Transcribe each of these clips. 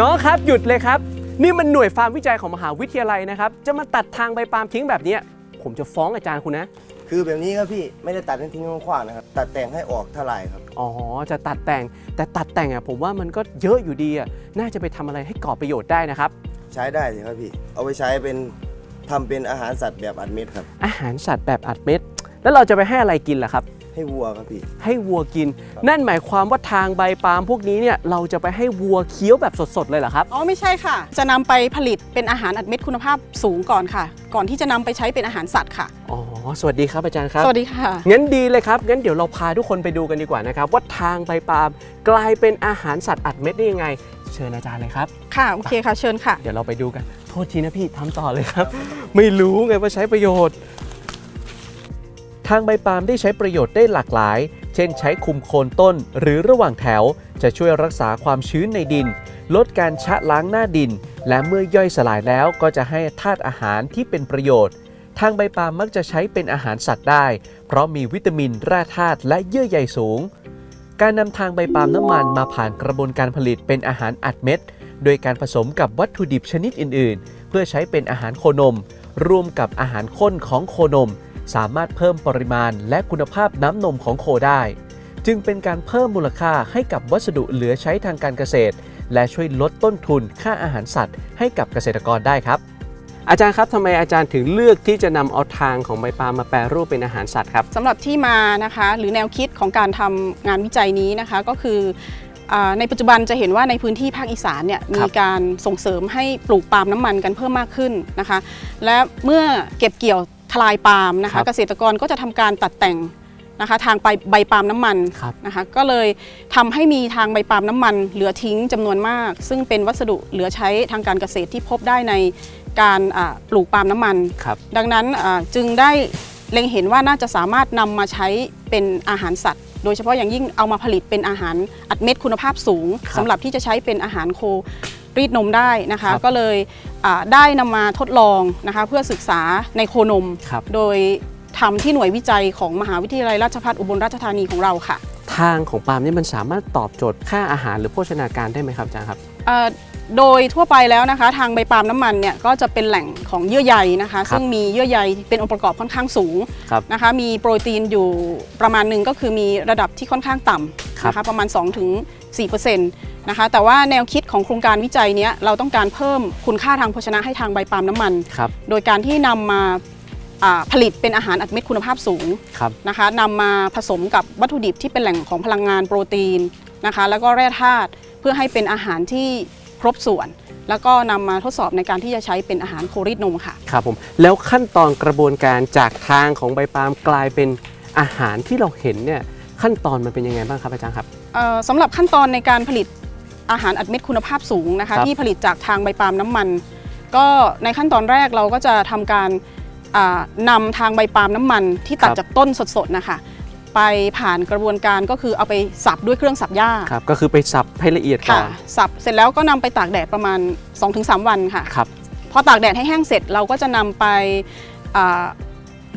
น้องครับหยุดเลยครับ นี่มันหน่วยฟาร์มวิจัยของมหาวิทยาลัยนะครับ จะมาตัดทางใบปาล์มทิ้งแบบเนี้ยผมจะฟ้องอาจารย์คุณนะ คือแบบนี้ครับพี่ไม่ได้ตัดให้ทิ้งขว้างๆนะครับ ตัดแต่งให้ออกทลายครับ อ๋อ จะตัดแต่ง แต่ตัดแต่งอะผมว่ามันก็เยอะอยู่ดีอะ น่าจะไปทำอะไรให้ก่อประโยชน์ได้นะครับ ใช้ได้สิครับพี่ เอาไปใช้เป็นทำเป็นอาหารสัตว์แบบอัดเม็ดครับ อาหารสัตว์แบบอัดเม็ด แล้วเราจะไปให้อะไรกินล่ะครับ ให้วัวครับพี่ ให้วัวกินครับนั่นหมายความว่าทางใบปาล์มพวกนี้เนี่ยเราจะไปให้วัวเคี้ยวแบบสดๆเลยเหรอครับ อ๋อไม่ใช่ค่ะ จะนำไปผลิตเป็นอาหารอัดเม็ดคุณภาพสูงก่อนค่ะ ก่อนที่จะนำไปใช้เป็นอาหารสัตว์ค่ะ อ๋อ สวัสดีครับอาจารย์ครับ สวัสดีค่ะ งั้นดีเลยครับ งั้นเดี๋ยวเราพาทุกคนไปดูกันดีกว่านะครับว่าทางใบปาล์มกลายเป็นอาหารสัตว์อัดเม็ดได้ยังไง เชิญอาจารย์เลยครับ ค่ะโอเคค่ะเชิญค่ะ เดี๋ยวเราไปดูกัน โทษทีนะพี่ทำต่อเลยครับ ไม่รู้ไงว่าใช้ประโยชน์ ทางใบปาล์มได้ใช้ประโยชน์ได้หลากหลาย เช่นใช้คุมโคนต้นหรือระหว่างแถว จะช่วยรักษาความชื้นในดิน ลดการชะล้างหน้าดิน และเมื่อย่อยสลายแล้วก็จะให้ธาตุอาหารที่เป็นประโยชน์ ทางใบปาล์มมักจะใช้เป็นอาหารสัตว์ได้ เพราะมีวิตามินแร่ธาตุและเยื่อใยสูง การนำทางใบปาล์มน้ำมันมาผ่านกระบวนการผลิตเป็นอาหารอัดเม็ด โดยการผสมกับวัตถุดิบชนิดอื่น ๆ เพื่อใช้เป็นอาหารโคนม รวมกับอาหารข้นของโคนม สามารถเพิ่มปริมาณและคุณภาพน้ำนมของโคได้ จึงเป็นการเพิ่มมูลค่าให้กับวัสดุเหลือใช้ทางการเกษตร และช่วยลดต้นทุนค่าอาหารสัตว์ ให้กับเกษตรกรได้ครับ อาจารย์ครับทำไมอาจารย์ถึงเลือกที่จะนำเอาทางของใบปาล์มมาแปรรูปเป็นอาหารสัตว์ครับ สำหรับที่มานะคะหรือแนวคิดของการทำงานวิจัยนี้นะคะก็คืออาในปัจจุบันจะเห็นว่าในพื้นที่ภาคอีสานเนี่ยมีการส่งเสริมให้ปลูกปาล์มน้ำมันกันเพิ่มมากขึ้นนะคะ และเมื่อเก็บเกี่ยว ทลายปาล์มนะครัคะ บเกษตรกรก็จะทำการตัดแต่งนะคะทางใบใบปาล์มน้ำมันครับ นะคะก็เลยทำให้มีทางใบปาล์มน้ำมัน เหลือทิ้งจำนวนมาก ซึ่งเป็นวัสดุเหลือใช้ทางการเกษตรที่พบได้ในการอ่าปลูกปาล์มน้ำมัน ครับ ดังนั้นอ่าจึงได้เล็งเห็นว่าน่าจะสามารถนำมาใช้เป็นอาหารสัตว์ โดยเฉพาะอย่างยิ่งเอามาผลิตเป็นอาหารอัดเม็ดคุณภาพสูงครับ สำหรับที่จะใช้เป็นอาหารโค รีดนมได้นะคะครับก็เลยอ่าได้นำมาทดลองนะคะเพื่อศึกษาในโคนมครับโดยทำที่หน่วยวิจัยของมหาวิทยาลัยราชภัฏอุบลราชธานีของเราค่ะ ทางของปาล์มนี่มันสามารถตอบโจทย์ค่าอาหารหรือโภชนาการได้ไหมครับอาจารย์ครับเอ่อ โดยทั่วไปแล้วนะคะ ทางใบปาล์มน้ำมันเนี่ยก็จะเป็นแหล่งของเยื่อใยนะคะครับซึ่งมีเยื่อใยเป็นองค์ประกอบค่อนข้างสูงครับนะคะ มีโปรตีนอยู่ประมาณหนึ่งก็คือมีระดับที่ค่อนข้างต่ครับำนะคะประมาณ 2-4%นะคะแต่ว่าแนวคิดของโครงการวิจัยเนี้ยเราต้องการเพิ่มคุณค่าทางโภชนะให้ทางใบปาล์มน้ำมันครับโดยการที่นำมาอ่าผลิตเป็นอาหารอัดเม็ดคุณภาพสูงครับนะคะนำมาผสมกับวัตถุดิบที่เป็นแหล่งของพลังงานโปรตีนนะคะ แล้วก็แร่ธาตุเพื่อให้เป็นอาหารที่ ครบส่วน แล้วก็นำมาทดสอบในการที่จะใช้เป็นอาหารโครีดนมค่ะ ครับผมแล้วขั้นตอนกระบวนการจากทางของใบปาล์มกลายเป็นอาหารที่เราเห็นเนี่ยขั้นตอนมันเป็นยังไงบ้างครับอาจารย์ครับ เอ่อสำหรับขั้นตอนในการผลิตอาหารอัดเม็ดคุณภาพสูงนะคะครับที่ผลิตจากทางใบปาล์มน้ำมัน ก็ในขั้นตอนแรกเราก็จะทำการอ่านำทางใบปาล์มน้ำมันที่ตัดจากต้นสดๆนะคะ ไปผ่านกระบวนการก็คือเอาไปสับด้วยเครื่องสับหญ้าครับก็คือไปสับให้ละเอียดก่ค่ะอนสับเสร็จแล้วก็นำไปตากแดดประมาณ 2-3 วันค่ะ ครับพอตากแดดให้แห้งเสร็จเราก็จะนำไปอ่า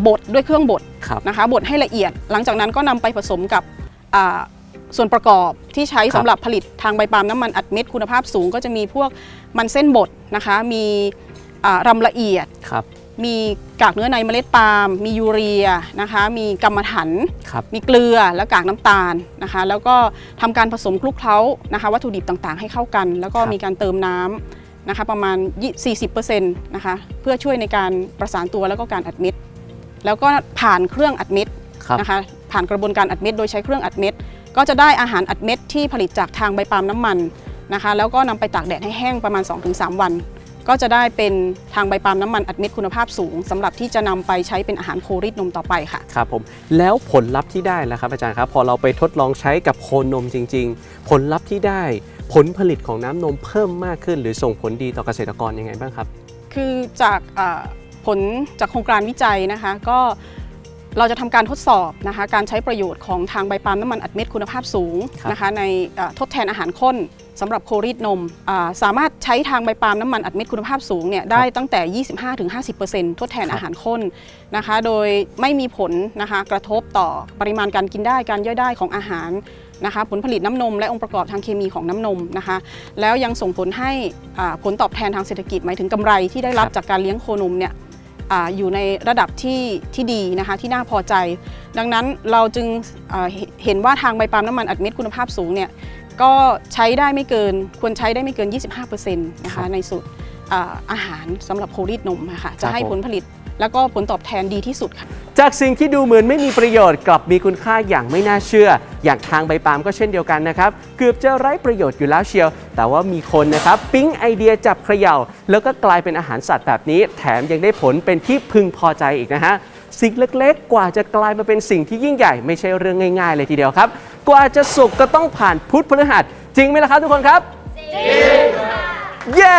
บดด้วยเครื่องบดครับนะคะบดให้ละเอียด หลังจากนั้นก็นำไปผสมกับอ่าส่วนประกอบที่ใช้ครับสำหรับผลิตทางใบปาล์มน้ำมันอัดเม็ดคุณภาพสูง ก็จะมีพวกมันเส้นบดนะคะมีอ่ารำละเอียด ครับ มีกากเนื้อในเมล็ดปาล์มมียูเรียนะคะ มีกรรมถัน ครับ มีเกลือและกากน้ำตาลนะคะ แล้วก็ทำการผสมคลุกเคล้านะคะ วัตถุดิบต่างๆ ให้เข้ากัน แล้วก็ครับ มีการเติมน้ำนะคะ ประมาณ 40%นะคะ เพื่อช่วยในการประสานตัวแล้วก็การอัดเม็ด แล้วก็ผ่านเครื่องอัดเม็ด ครับ นะคะผ่านกระบวนการอัดเม็ดโดยใช้เครื่องอัดเม็ด ก็จะได้อาหารอัดเม็ดที่ผลิตจากทางใบปาล์มน้ำมันนะคะแล้วก็นำไปตากแดดให้แห้งประมาณ 2-3 วัน ก็จะได้เป็นทางใบปาล์มน้ำมันอัดเม็ดคุณภาพสูงสำหรับที่จะนำไปใช้เป็นอาหารโครีดนมต่อไปค่ะ ครับผมแล้วผลลัพธ์ที่ได้ล่ะครับอาจารย์ครับ พอเราไปทดลองใช้กับโคนนมจริง ๆ ผลลัพธ์ที่ได้ผลผลิตของน้ำนมเพิ่มมากขึ้น หรือส่งผลดีต่อเกษตรกรยังไงบ้างครับ คือจากอ่าผลจากโครงการวิจัยนะคะก็เราจะทำการทดสอบนะคะการใช้ประโยชน์ของทางใบปาล์มน้ำมันอัดเม็ดคุณภาพสูงครับ นะคะในอ่าทดแทนอาหารข้น สำหรับโครีดนมอ่าสามารถใช้ทางใบปาล์มน้ำมันอัดเม็ดคุณภาพสูงเนี่ยได้ตั้งแต่ 25-50%ทดแทนอาหารข้นนะคะ โดยไม่มีผลนะคะกระทบต่อปริมาณการกินได้การย่อยได้ของอาหารนะคะผลผลิตน้ำนมและองค์ประกอบทางเคมีของน้ำนมนะคะ แล้วยังส่งผลให้อ่าผลตอบแทนทางเศรษฐกิจหมายถึงกำไรที่ได้รับครับจากการเลี้ยงโคนมเนี่ย อาอยู่ในระดับที่ที่ดีนะคะที่น่าพอใจ ดังนั้นเราจึงอ่าเห็นเห็นว่าทางใบปาล์มน้ำมันอัดเม็ดคุณภาพสูงเนี่ยก็ใช้ได้ไม่เกินควรใช้ได้ไม่เกิน 25%นะคะในสูตรอ่าอาหารสำหรับโครีดนมนะคะจะให้ผลผลิต แล้วก็ผลตอบแทนดีที่สุดค่ะ จากสิ่งที่ดูเหมือนไม่มีประโยชน์กลับมีคุณค่าอย่างไม่น่าเชื่อ อย่างทางใบปาล์มก็เช่นเดียวกันนะครับเกือบจะไร้ประโยชน์อยู่แล้วเชียว แต่ว่ามีคนนะครับปิ๊งไอเดียจับเขยา่า แล้วก็กลายเป็นอาหารสัตว์แบบนี้ แถมยังได้ผลเป็นที่พึงพอใจอีกนะฮะสิ่งเล็กๆ กว่าจะกลายมาเป็นสิ่งที่ยิ่งใหญ่ไม่ใช่เรื่องง่ายๆ เลยทีเดียวครับ กว่าจะสุกก็ต้องผ่านพุทธพฤหัส จริงไหมล่ะครับทุกคนครับ จริงเย้